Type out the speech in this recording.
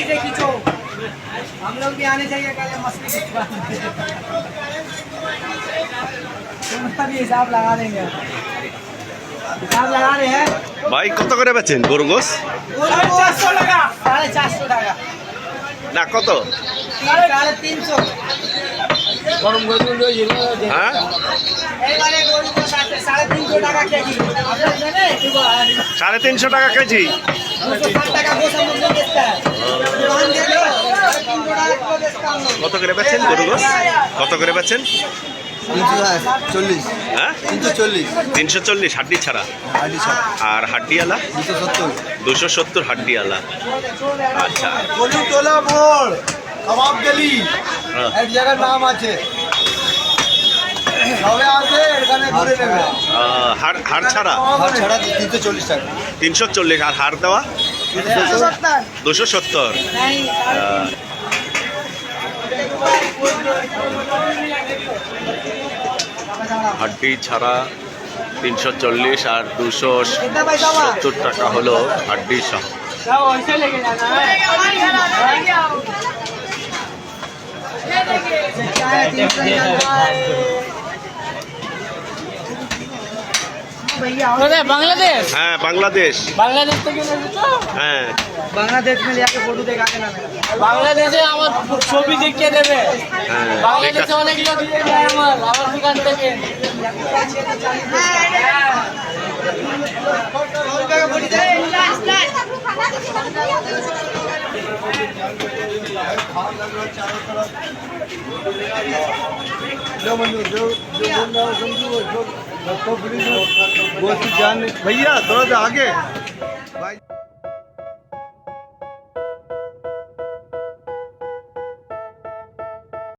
ऐसे खींचो हम लोग भी आने चाहिए कल मस्ती खिंचवाने। तुमका भी हिसाब लगा देंगे हिसाब लगा रहे हैं ভাই কত করে বেচেন গরু গোস साढ़े चार सौ लगा साढ़े चार सौ लगा না কত साढ़े तीन सौ হ্যাঁ এই বারে গরু को साढ़े साढ़े तीन सौ টাকা কেজি আপনার জানে সাড়ে তিনশো টাকা কেজি কত করে পাচ্ছেন গরু গোস? কত করে পাচ্ছেন? তিনশো হ্যাঁ? চল্লিশ। হাড্ডি ছাড়া? আর হাড্ডি আলা দুশো সত্তর হাড্ডি আলা আচ্ছা।, হ্যাঁ। আচ্ছা। ছাড়া? তিনশো চল্লিশ আর হার দেওয়া? দুশো সত্তর। হাড্ডি ছাড়া তিনশো চল্লিশ আর দুশো সত্তর টাকা হলো হাড্ডি সহ। হ্যাঁ, বাংলাদেশ? হ্যাঁ বাংলাদেশ। হ্যাঁ। বাংলাদেশে আমার ছবি দেখিয়ে দেবে। হ্যাঁ, বাংলাদেশে অনেক আমার আমার দোকান भैया थोड़ा सा आगे